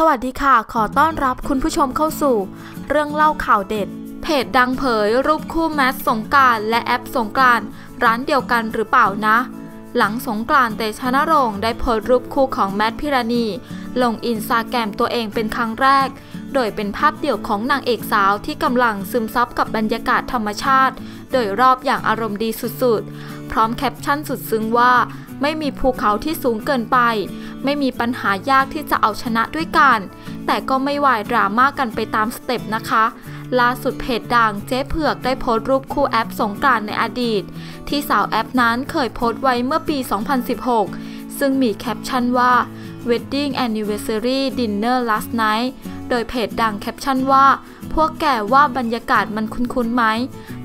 สวัสดีค่ะ ขอต้อนรับคุณผู้ชมเข้าสู่ เรื่องเล่าข่าวเด็ด เพจดังเผย รูปคู่แมทสงกรารและแอปสงกรารร้านเดียวกันหรือเปล่านะ หลังสงกรานต์เตชะนรงค์ได้โพสต์รูปคู่ของแมทพิรณีลงอินสตาแกรมตัวเองเป็นครั้งแรก โดยเป็นภาพเดี่ยวของนางเอกสาวที่กำลังซึมซับกับบรรยากาศธรรมชาติ โดยรอบอย่างอารมณ์ดีสุดๆ ร้อมแคปชั่นสุดซึ้งว่า ไม่มีภูเขาที่สูงเกินไป ไม่มีปัญหายากที่จะเอาชนะด้วยกัน แต่ก็ไม่วายดราม่ากกันไปตามสเต็ปนะคะล่าสุดเพจดังเจ๊เผือกได้โพสต์รูปคู่แอปสงกรานในอดีต ที่สาวแอปนั้นเคยโพสต์ไว้เมื่อปี 2016 ซึ่งมีแคปชั่นว่า Wedding Anniversary Dinner Last Night โดยเพจดังแคปชั่นว่า พวกแกว่าบรรยากาศมันคุ้นๆไหม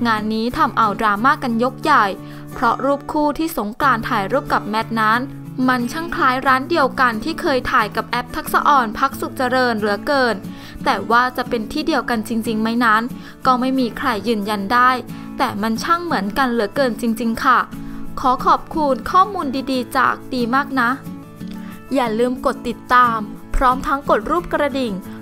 งานนี้ทำเอาดราม่ากันยกใหญ่ เพราะรูปคู่ที่สงกรานต์ถ่ายรูปกับแมทนั้น มันช่างคล้ายร้านเดียวกันที่เคยถ่ายกับแอปทักษะอ่อนพักสุขเจริญเหลือเกิน แต่ว่าจะเป็นที่เดียวกันจริง ๆ ไหมนั้น ก็ไม่มีใครยืนยันได้ แต่มันช่างเหมือนกันเหลือเกินจริง ๆ ค่ะ ขอขอบคุณข้อมูลดีๆ จากดีมากนะ อย่าลืมกดติดตาม พร้อมทั้งกดรูปกระดิ่ง